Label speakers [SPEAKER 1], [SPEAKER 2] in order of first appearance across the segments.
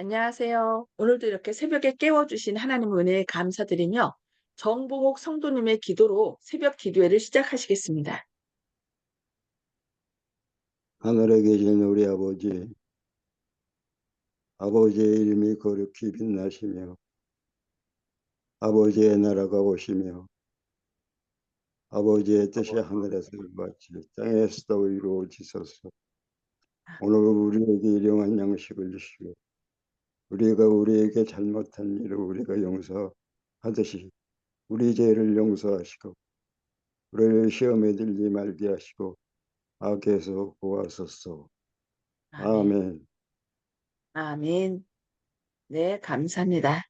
[SPEAKER 1] 안녕하세요. 오늘도 이렇게 새벽에 깨워주신 하나님 은혜에 감사드리며 정봉옥 성도님의 기도로 새벽 기도회를 시작하시겠습니다.
[SPEAKER 2] 하늘에 계신 우리 아버지, 아버지의 이름이 거룩히 빛나시며, 아버지의 나라가 오시며, 아버지의 뜻이 하늘에서 같이 땅에서도 이루어지소서. 오늘 우리에게 일용한 양식을 주시고, 우리가 우리에게 잘못한 일을 우리가 용서하듯이 우리 죄를 용서하시고, 우리를 시험에 들지 말게 하시고, 악에서 구하소서. 아멘.
[SPEAKER 1] 아멘. 네, 감사합니다.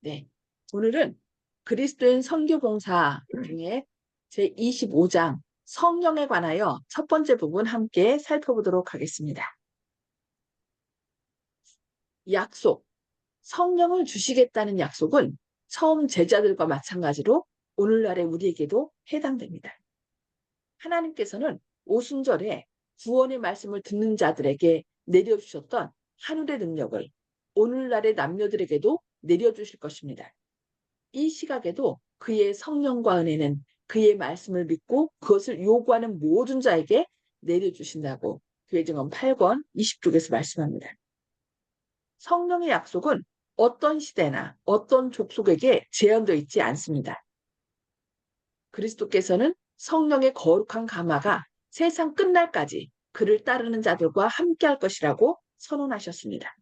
[SPEAKER 1] 네. 오늘은 그리스도인 선교봉사 중에 제25장 성령에 관하여 첫 번째 부분 함께 살펴보도록 하겠습니다. 약속. 성령을 주시겠다는 약속은 처음 제자들과 마찬가지로 오늘날의 우리에게도 해당됩니다. 하나님께서는 오순절에 구원의 말씀을 듣는 자들에게 내려주셨던 하늘의 능력을 오늘날의 남녀들에게도 내려주실 것입니다. 이 시각에도 그의 성령과 은혜는 그의 말씀을 믿고 그것을 요구하는 모든 자에게 내려주신다고 교회증언 8권 20쪽에서 말씀합니다. 성령의 약속은 어떤 시대나 어떤 족속에게 제한되어 있지 않습니다. 그리스도께서는 성령의 거룩한 가마가 세상 끝날까지 그를 따르는 자들과 함께 할 것이라고 선언하셨습니다.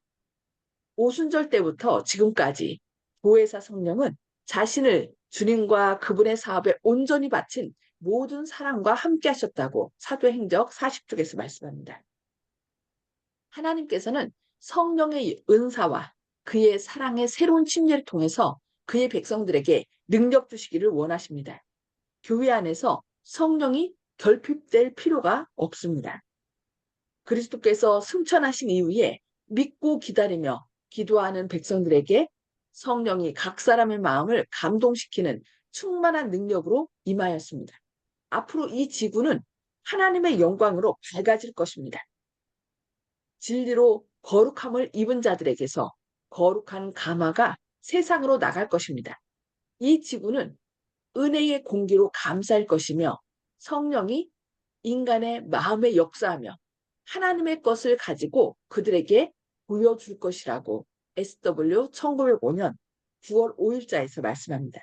[SPEAKER 1] 오순절 때부터 지금까지 보혜사 성령은 자신을 주님과 그분의 사업에 온전히 바친 모든 사랑과 함께 하셨다고 사도행적 40쪽에서 말씀합니다. 하나님께서는 성령의 은사와 그의 사랑의 새로운 침례를 통해서 그의 백성들에게 능력 주시기를 원하십니다. 교회 안에서 성령이 결핍될 필요가 없습니다. 그리스도께서 승천하신 이후에 믿고 기다리며 기도하는 백성들에게 성령이 각 사람의 마음을 감동시키는 충만한 능력으로 임하였습니다. 앞으로 이 지구는 하나님의 영광으로 밝아질 것입니다. 진리로 거룩함을 입은 자들에게서 거룩한 가마가 세상으로 나갈 것입니다. 이 지구는 은혜의 공기로 감사할 것이며 성령이 인간의 마음에 역사하며 하나님의 것을 가지고 그들에게 보여줄 것이라고 SW 1905년 9월 5일자에서 말씀합니다.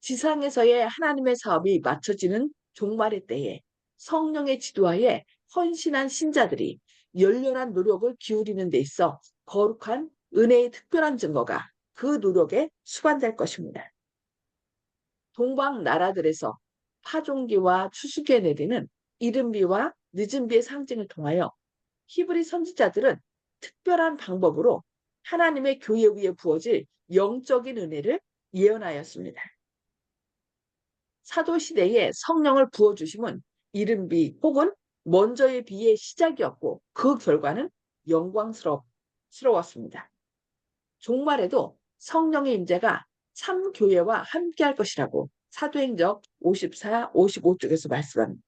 [SPEAKER 1] 지상에서의 하나님의 사업이 맞춰지는 종말의 때에 성령의 지도하에 헌신한 신자들이 열렬한 노력을 기울이는 데 있어 거룩한 은혜의 특별한 증거가 그 노력에 수반될 것입니다. 동방 나라들에서 파종기와 추수기에 내리는 이른비와 늦은비의 상징을 통하여 히브리 선지자들은 특별한 방법으로 하나님의 교회 위에 부어질 영적인 은혜를 예언하였습니다. 사도 시대에 성령을 부어주심은 이른비 혹은 먼저의 비의 시작이었고 그 결과는 영광스러웠습니다. 종말에도 성령의 임재가 참 교회와 함께할 것이라고 사도행적 54, 55쪽에서 말씀합니다.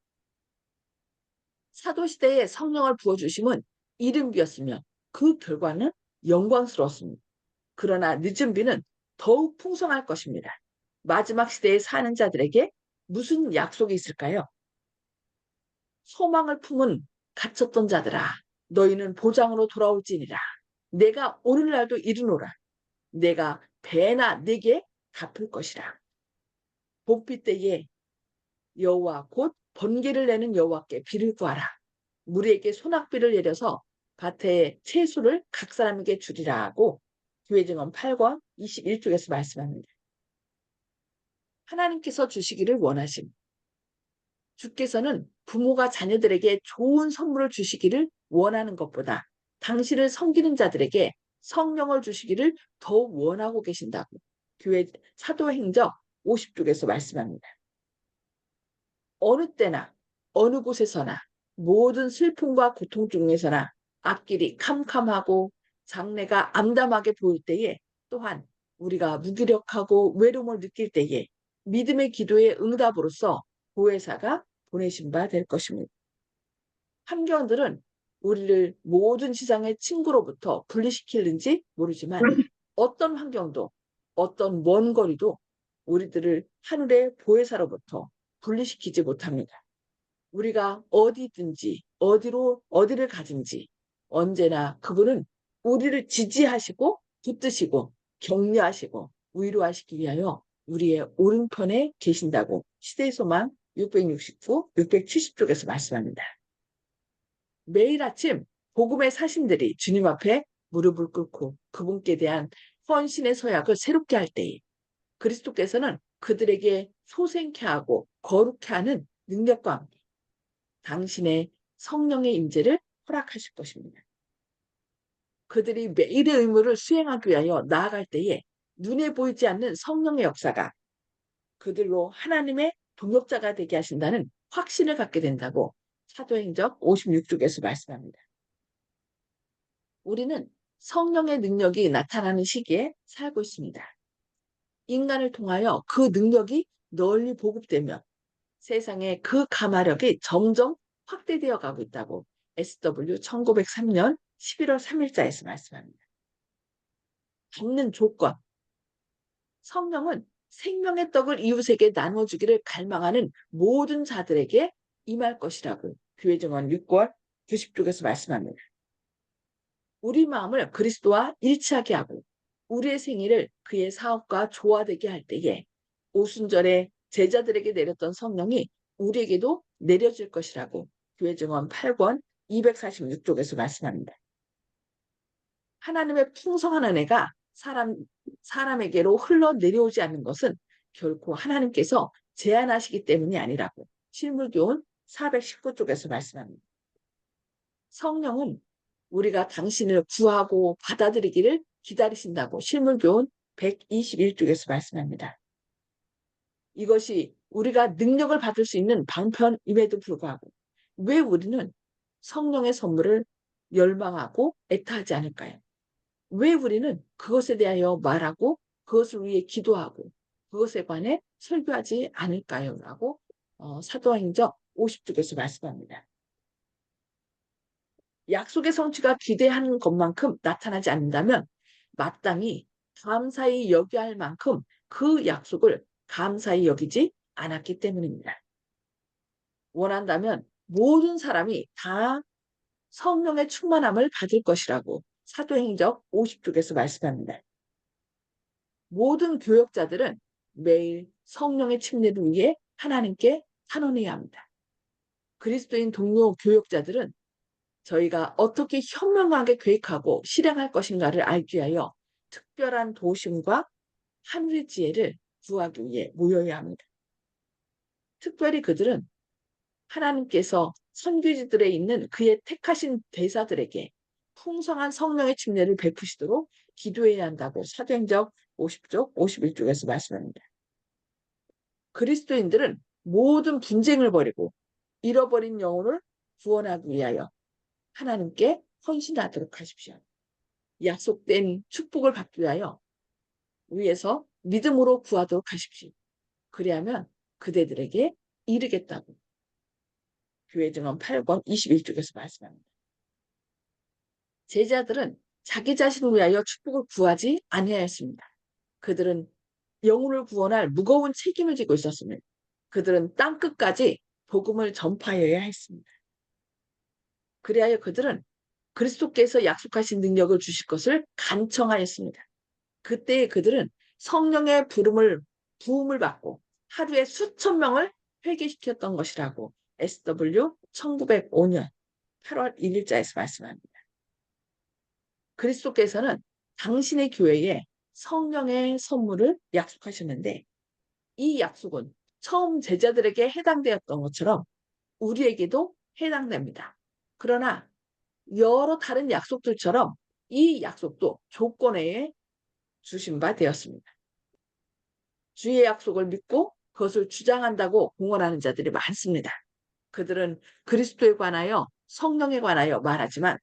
[SPEAKER 1] 사도시대에 성령을 부어주심은 이른비였으며 그 결과는 영광스러웠습니다. 그러나 늦은 비는 더욱 풍성할 것입니다. 마지막 시대에 사는 자들에게 무슨 약속이 있을까요? 소망을 품은 갇혔던 자들아 너희는 보장으로 돌아올지니라 내가 오늘날도 이르노라 내가 배나 내게 갚을 것이라 봄비 때에 여호와 곧 번개를 내는 여호와께 비를 구하라 무리에게 소낙비를 내려서 밭에 채소를 각 사람에게 주리라 하고 교회 증언 8권 21쪽에서 말씀합니다. 하나님께서 주시기를 원하심. 주께서는 부모가 자녀들에게 좋은 선물을 주시기를 원하는 것보다 당신을 섬기는 자들에게 성령을 주시기를 더욱 원하고 계신다고 교회 사도행적 50쪽에서 말씀합니다. 어느 때나 어느 곳에서나 모든 슬픔과 고통 중에서나 앞길이 캄캄하고 장래가 암담하게 보일 때에 또한 우리가 무기력하고 외로움을 느낄 때에 믿음의 기도의 응답으로서 보혜사가 보내신 바 될 것입니다. 환경들은 우리를 모든 지상의 친구로부터 분리시키는지 모르지만 어떤 환경도 어떤 먼 거리도 우리들을 하늘의 보혜사로부터 분리시키지 못합니다. 우리가 어디든지 어디로 어디를 가든지 언제나 그분은 우리를 지지하시고 붙드시고 격려하시고 위로하시기 위하여 우리의 오른편에 계신다고 시대소망 669, 670쪽에서 말씀합니다. 매일 아침 복음의 사신들이 주님 앞에 무릎을 꿇고 그분께 대한 헌신의 서약을 새롭게 할 때에 그리스도께서는 그들에게 소생케 하고 거룩케 하는 능력과 함께 당신의 성령의 임재를 허락하실 것입니다. 그들이 매일의 의무를 수행하기 위하여 나아갈 때에 눈에 보이지 않는 성령의 역사가 그들로 하나님의 동역자가 되게 하신다는 확신을 갖게 된다고 사도행적 56쪽에서 말씀합니다. 우리는 성령의 능력이 나타나는 시기에 살고 있습니다. 인간을 통하여 그 능력이 널리 보급되며 세상에 그 가마력이 점점 확대되어 가고 있다고 SW 1903년 11월 3일자에서 말씀합니다. 받는 조건. 성령은 생명의 떡을 이웃에게 나눠주기를 갈망하는 모든 자들에게 임할 것이라고 교회 정원 6월 90쪽에서 말씀합니다. 우리 마음을 그리스도와 일치하게 하고 우리의 생일을 그의 사업과 조화되게 할 때에 오순절에 제자들에게 내렸던 성령이 우리에게도 내려질 것이라고 교회 정원 8권 246쪽에서 말씀합니다. 하나님의 풍성한 은혜가 사람, 사람에게로 흘러 내려오지 않는 것은 결코 하나님께서 제한하시기 때문이 아니라고 실물교훈 419쪽에서 말씀합니다. 성령은 우리가 당신을 구하고 받아들이기를 기다리신다고 실물교훈 121쪽에서 말씀합니다. 이것이 우리가 능력을 받을 수 있는 방편임에도 불구하고 왜 우리는 성령의 선물을 열망하고 애타하지 않을까요? 왜 우리는 그것에 대하여 말하고 그것을 위해 기도하고 그것에 관해 설교하지 않을까요? 라고 어, 사도행적 50쪽에서 말씀합니다. 약속의 성취가 기대하는 것만큼 나타나지 않는다면 마땅히 감사히 여겨야 할 만큼 그 약속을 감사히 여기지 않았기 때문입니다. 원한다면 모든 사람이 다 성령의 충만함을 받을 것이라고 사도행적 50쪽에서 말씀합니다. 모든 교역자들은 매일 성령의 침례를 위해 하나님께 탄원해야 합니다. 그리스도인 동료 교역자들은 저희가 어떻게 현명하게 계획하고 실행할 것인가를 알기 위하여 특별한 도심과 하늘의 지혜를 구하기 위해 모여야 합니다. 특별히 그들은 하나님께서 선교지들에 있는 그의 택하신 대사들에게 풍성한 성령의 침례를 베푸시도록 기도해야 한다고 사도행적 50쪽, 51쪽에서 말씀합니다. 그리스도인들은 모든 분쟁을 버리고 잃어버린 영혼을 구원하기 위하여 하나님께 헌신하도록 하십시오. 약속된 축복을 받기 위하여 위에서 믿음으로 구하도록 하십시오. 그리하면 그대들에게 이르겠다고 교회 증언 8권 21쪽에서 말씀합니다. 제자들은 자기 자신을 위하여 축복을 구하지 아니하였습니다. 그들은 영혼을 구원할 무거운 책임을 지고 있었습니다. 그들은 땅 끝까지 복음을 전파해야 했습니다. 그리하여 그들은 그리스도께서 약속하신 능력을 주실 것을 간청하였습니다. 그때 그들은 성령의 부름을 부음을 받고 하루에 수천 명을 회개시켰던 것이라고 SW 1905년 8월 1일자에서 말씀합니다. 그리스도께서는 당신의 교회에 성령의 선물을 약속하셨는데 이 약속은 처음 제자들에게 해당되었던 것처럼 우리에게도 해당됩니다. 그러나 여러 다른 약속들처럼 이 약속도 조건에 주신 바 되었습니다. 주의 약속을 믿고 그것을 주장한다고 공언하는 자들이 많습니다. 그들은 그리스도에 관하여 성령에 관하여 말하지만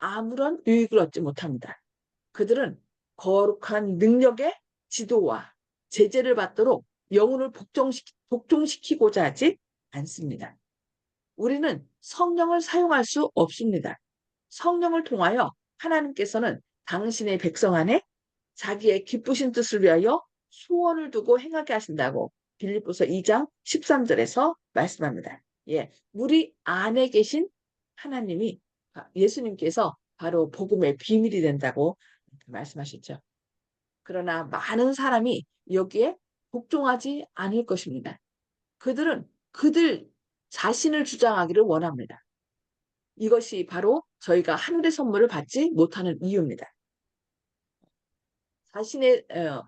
[SPEAKER 1] 아무런 유익을 얻지 못합니다. 그들은 거룩한 능력의 지도와 제재를 받도록 영혼을 복종시키, 복종시키고자 하지 않습니다. 우리는 성령을 사용할 수 없습니다. 성령을 통하여 하나님께서는 당신의 백성 안에 자기의 기쁘신 뜻을 위하여 소원을 두고 행하게 하신다고 빌립보서 2장 13절에서 말씀합니다. 예, 우리 안에 계신 하나님이 아, 예수님께서 바로 복음의 비밀이 된다고 말씀하셨죠. 그러나 많은 사람이 여기에 복종하지 않을 것입니다. 그들은 그들 자신을 주장하기를 원합니다. 이것이 바로 저희가 하늘의 선물을 받지 못하는 이유입니다. 자신의 어,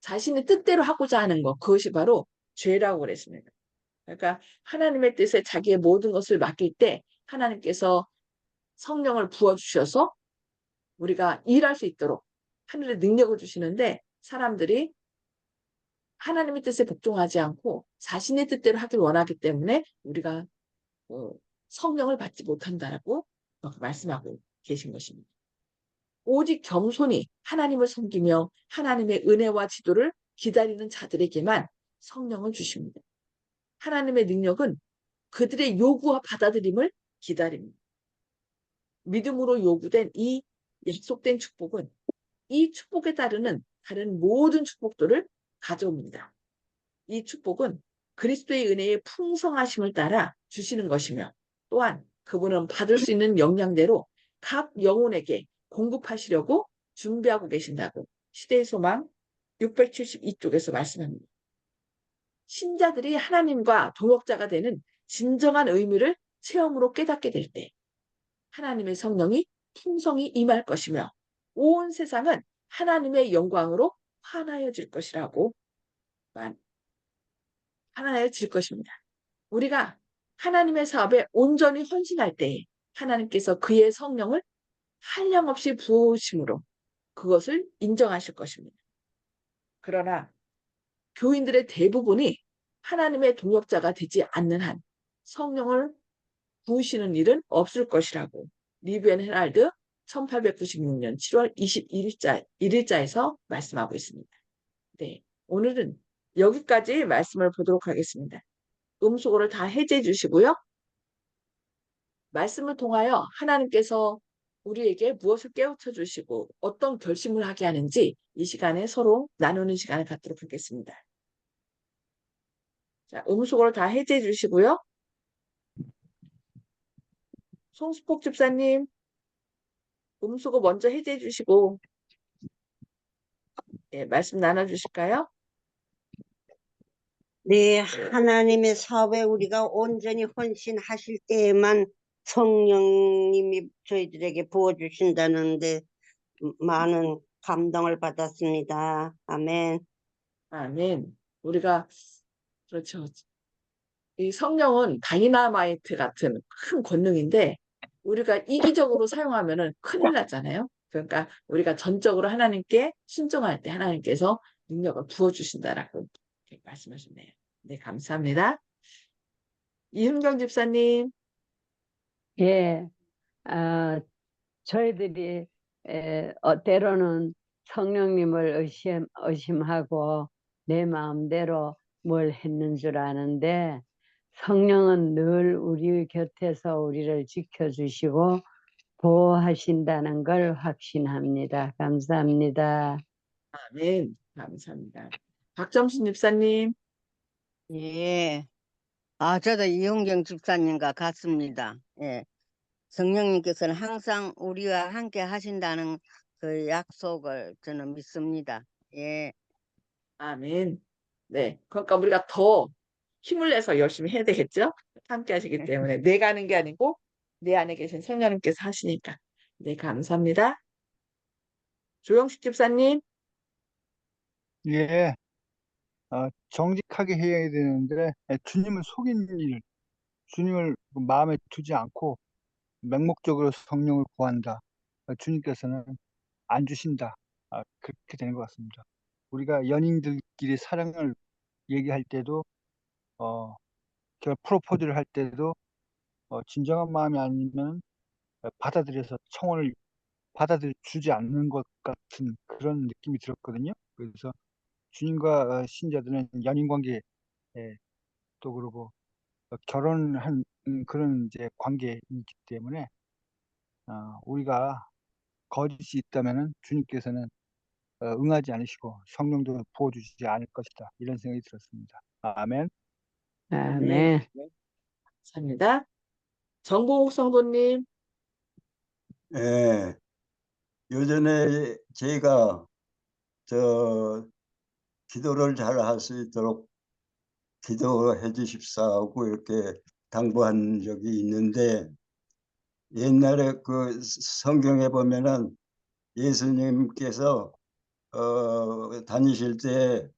[SPEAKER 1] 자신의 뜻대로 하고자 하는 것 그것이 바로 죄라고 그랬습니다. 그러니까 하나님의 뜻에 자기의 모든 것을 맡길 때 하나님께서 성령을 부어 주셔서 우리가 일할 수 있도록 하늘의 능력을 주시는데 사람들이 하나님의 뜻에 복종하지 않고 자신의 뜻대로 하길 원하기 때문에 우리가 어, 성령을 받지 못한다라고 말씀하고 계신 것입니다. 오직 겸손히 하나님을 섬기며 하나님의 은혜와 지도를 기다리는 자들에게만 성령을 주십니다. 하나님의 능력은 그들의 요구와 받아들임을 기다립니다. 믿음으로 요구된 이 약속된 축복은 이 축복에 따르는 다른 모든 축복들을 가져옵니다. 이 축복은 그리스도의 은혜의 풍성하심을 따라 주시는 것이며 또한 그분은 받을 수 있는 역량대로 각 영혼에게 공급하시려고 준비하고 계신다고 시대의 소망 672쪽에서 말씀합니다. 신자들이 하나님과 동역자가 되는 진정한 의미를 체험으로 깨닫게 될 때 하나님의 성령이 풍성히 임할 것이며 온 세상은 하나님의 영광으로 환하여질 것이라고 환하여질 것입니다. 우리가 하나님의 사업에 온전히 헌신할 때에 하나님께서 그의 성령을 한량없이 부으심으로 그것을 인정하실 것입니다. 그러나 교인들의 대부분이 하나님의 동역자가 되지 않는 한 성령을 부으시는 일은 없을 것이라고 리뷰 앤 헤랄드 1896년 7월 21일자 1일자에서 말씀하고 있습니다. 네, 오늘은 여기까지 말씀을 보도록 하겠습니다. 음수고를 다 해제해 주시고요. 말씀을 통하여 하나님께서 우리에게 무엇을 깨우쳐 주시고 어떤 결심을 하게 하는지 이 시간에 서로 나누는 시간을 갖도록 하겠습니다. 자, 음수고를 다 해제해 주시고요. 송수폭 집사님, 음수고 먼저 해제해 주시고 예, 말씀 나눠 주실까요?
[SPEAKER 3] 네, 하나님의 사업에 우리가 온전히 헌신하실 때에만 성령님이 저희들에게 부어주신다는데 많은 감동을 받았습니다. 아멘.
[SPEAKER 1] 아멘. 우리가 그렇죠. 이 성령은 다이나마이트 같은 큰 권능인데 우리가 이기적으로 사용하면은 큰일 나잖아요. 그러니까 우리가 전적으로 하나님께 순종할 때 하나님께서 능력을 부어주신다라고 말씀하셨네요. 네, 감사합니다. 이은경 집사님.
[SPEAKER 4] 예, 아, 저희들이 에, 어, 때로는 성령님을 의심, 의심하고 내 마음대로 뭘 했는 줄 아는데 성령은 늘 우리 곁에서 우리를 지켜주시고 보호하신다는 걸 확신합니다. 감사합니다.
[SPEAKER 1] 아멘. 감사합니다. 박점순 집사님.
[SPEAKER 3] 예. 아, 저도 이용경 집사님과 같습니다. 예. 성령님께서는 항상 우리와 함께 하신다는 그 약속을 저는 믿습니다. 예.
[SPEAKER 1] 아멘. 네. 그러니까 우리가 더 힘을 내서 열심히 해야 되겠죠? 함께 하시기 때문에 내가 하는 게 아니고 내 안에 계신 성령님께서 하시니까. 네, 감사합니다. 조영식 집사님.
[SPEAKER 5] 예, 어, 정직하게 해야 되는데 예, 주님을 속인 일, 주님을 마음에 두지 않고 맹목적으로 성령을 구한다. 어, 주님께서는 안 주신다. 아, 그렇게 되는 것 같습니다. 우리가 연인들끼리 사랑을 얘기할 때도 어, 제가 프로포즈를 할 때도 어, 진정한 마음이 아니면 어, 받아들여서 청혼을 받아들여 주지 않는 것 같은 그런 느낌이 들었거든요. 그래서 주님과 어, 신자들은 연인 관계 또 그러고 어, 결혼한 음, 그런 이제 관계이기 때문에 어, 우리가 거짓이 있다면은 주님께서는 어, 응하지 않으시고 성령도 부어주시지 않을 것이다. 이런 생각이 들었습니다. 아멘.
[SPEAKER 4] 아멘.
[SPEAKER 1] 감사합니다. 정봉욱 성도님,
[SPEAKER 2] 예. 요전에 제가 저 기도를 잘 할 수 있도록 기도해 주십사 하고 이렇게 당부한 적이 있는데 옛날에 그 성경에 보면은 예수님께서 어, 다니실 때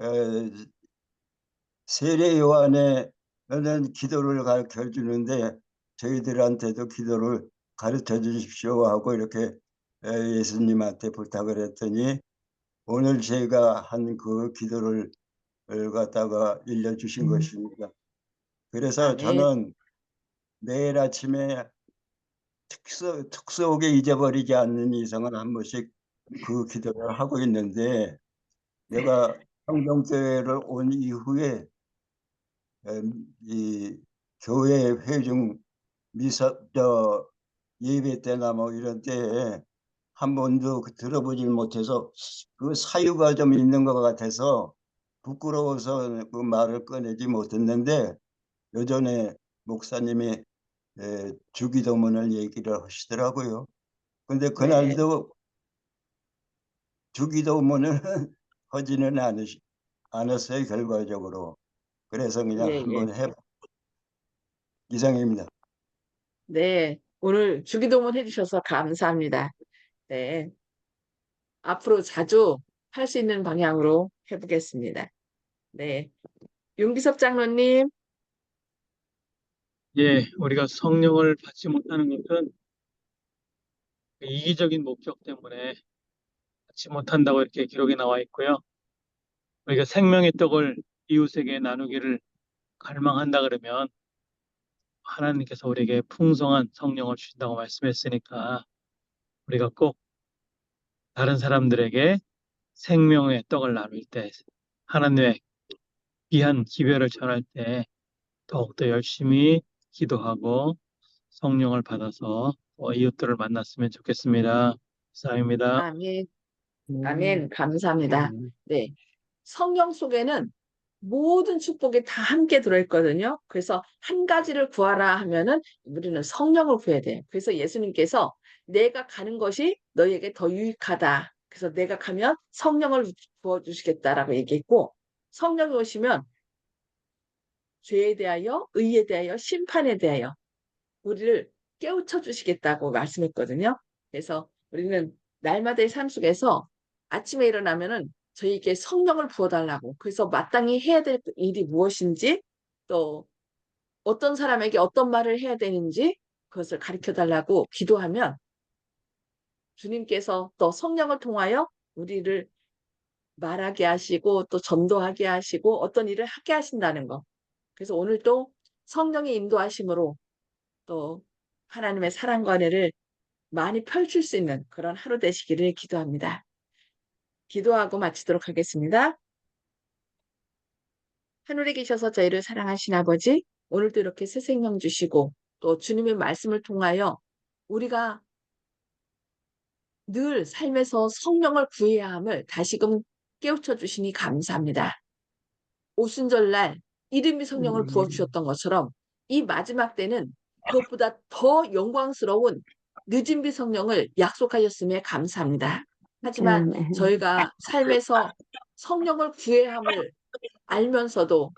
[SPEAKER 2] 에, 세례 요한에 는 기도를 가르쳐 주는데 저희들한테도 기도를 가르쳐 주십시오 하고 이렇게 에, 예수님한테 부탁을 했더니 오늘 제가 한 그 기도를 을 갖다가 일러주신
[SPEAKER 1] 음.
[SPEAKER 2] 것입니다. 그래서
[SPEAKER 1] 아멘.
[SPEAKER 2] 저는 매일 아침에 특수, 특수하게 잊어버리지 않는 이상은 한 번씩 그 기도를 하고 있는데 내가 성경교회를 온 이후에 음, 이 교회 회중 미사 저 예배 때나 뭐 이런 때에 한 번도 그 들어보질 못해서 그 사유가 좀 있는 것 같아서 부끄러워서 그 말을 꺼내지 못했는데 요전에 목사님이 에, 주기도문을 얘기를 하시더라고요. 근데 그날도 주기도문을 하지는 않으시, 않았어요 결과적으로. 그래서 그냥
[SPEAKER 1] 예, 예.
[SPEAKER 2] 한번 해 이상입니다.
[SPEAKER 1] 네, 오늘 주기도문 해주셔서 감사합니다. 네, 앞으로 자주 할 수 있는 방향으로 해보겠습니다. 네, 윤기섭 장로님,
[SPEAKER 6] 예, 우리가 성령을 받지 못하는 것은 이기적인 목적 때문에 받지 못한다고 이렇게 기록에 나와 있고요. 우리가 생명의 떡을 이웃에게 나누기를 갈망한다 그러면 하나님께서 우리에게 풍성한 성령을 주신다고 말씀했으니까 우리가 꼭 다른 사람들에게 생명의 떡을 나눌 때 하나님의 귀한 기별을 전할 때 더욱더 열심히 기도하고 성령을 받아서 어, 이웃들을 만났으면 좋겠습니다. 이상입니다.
[SPEAKER 1] 아멘,
[SPEAKER 4] 음.
[SPEAKER 1] 아멘, 감사합니다.
[SPEAKER 4] 음.
[SPEAKER 1] 네, 성령 속에는 모든 축복이 다 함께 들어있거든요. 그래서 한 가지를 구하라 하면은 우리는 성령을 구해야 돼요. 그래서 예수님께서 내가 가는 것이 너희에게 더 유익하다. 그래서 내가 가면 성령을 부어주시겠다라고 얘기했고, 성령이 오시면 죄에 대하여, 의에 대하여, 심판에 대하여 우리를 깨우쳐 주시겠다고 말씀했거든요. 그래서 우리는 날마다의 삶 속에서 아침에 일어나면은 저희에게 성령을 부어달라고. 그래서 마땅히 해야 될 일이 무엇인지, 또 어떤 사람에게 어떤 말을 해야 되는지 그것을 가르쳐 달라고 기도하면 주님께서 또 성령을 통하여 우리를 말하게 하시고 또 전도하게 하시고 어떤 일을 하게 하신다는 거. 그래서 오늘도 성령의 인도하심으로 또 하나님의 사랑과 은혜를 많이 펼칠 수 있는 그런 하루 되시기를 기도합니다. 기도하고 마치도록 하겠습니다. 하늘에 계셔서 저희를 사랑하신 아버지, 오늘도 이렇게 새 생명 주시고 또 주님의 말씀을 통하여 우리가 늘 삶에서 성령을 구해야 함을 다시금 깨우쳐 주시니 감사합니다. 오순절날 이름이 성령을
[SPEAKER 4] 음.
[SPEAKER 1] 부어주셨던 것처럼 이 마지막 때는 그것보다 더 영광스러운 늦은 비 성령을 약속하셨음에 감사합니다. 하지만
[SPEAKER 4] 아멘.
[SPEAKER 1] 저희가 삶에서 성령을 구해야 함을 알면서도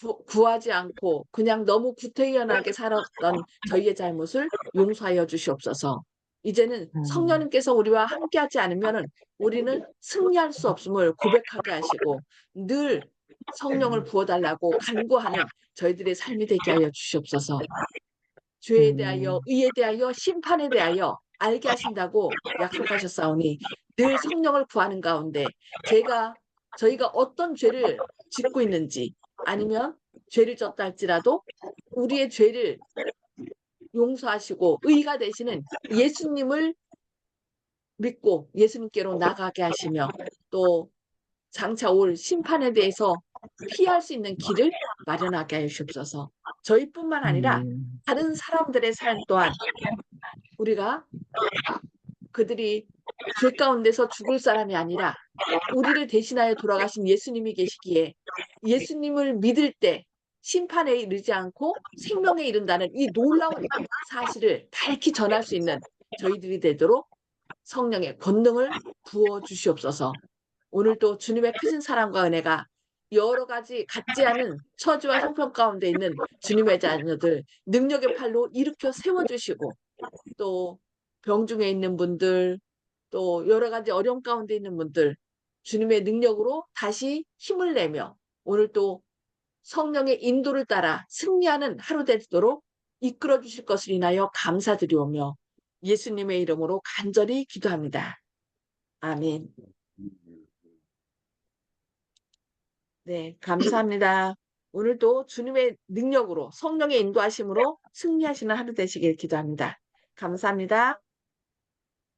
[SPEAKER 1] 구- 구하지 않고 그냥 너무 구태연하게 살았던 저희의 잘못을 용서하여 주시옵소서. 이제는
[SPEAKER 4] 음.
[SPEAKER 1] 성령님께서 우리와 함께하지 않으면 우리는 승리할 수 없음을 고백하게 하시고 늘 성령을 부어달라고 간구하는 저희들의 삶이 되게 하여 주시옵소서. 죄에 대하여,
[SPEAKER 4] 음.
[SPEAKER 1] 의에 대하여, 심판에 대하여 알게 하신다고 약속하셨사오니 늘 성령을 구하는 가운데 제가 저희가 어떤 죄를 짓고 있는지 아니면 죄를 졌다 할지라도 우리의 죄를 용서하시고 의가 되시는 예수님을 믿고 예수님께로 나가게 하시며 또 장차 올 심판에 대해서 피할 수 있는 길을 마련하게 하시옵소서. 저희뿐만 아니라
[SPEAKER 4] 음.
[SPEAKER 1] 다른 사람들의 삶 또한 우리가 그들이 죄 가운데서 죽을 사람이 아니라 우리를 대신하여 돌아가신 예수님이 계시기에 예수님을 믿을 때 심판에 이르지 않고 생명에 이른다는 이 놀라운 사실을 밝히 전할 수 있는 저희들이 되도록 성령의 권능을 부어 주시옵소서. 오늘도 주님의 크신 사랑과 은혜가 여러 가지 같지 않은 처지와 형편 가운데 있는 주님의 자녀들 능력의 팔로 일으켜 세워 주시고 또 병중에 있는 분들 또 여러 가지 어려움 가운데 있는 분들 주님의 능력으로 다시 힘을 내며 오늘 또 성령의 인도를 따라 승리하는 하루 되도록 이끌어 주실 것을 인하여 감사드리오며 예수님의 이름으로 간절히 기도합니다. 아멘. 네, 감사합니다. 오늘도 주님의 능력으로 성령의 인도하심으로 승리하시는 하루 되시길 기도합니다. 감사합니다.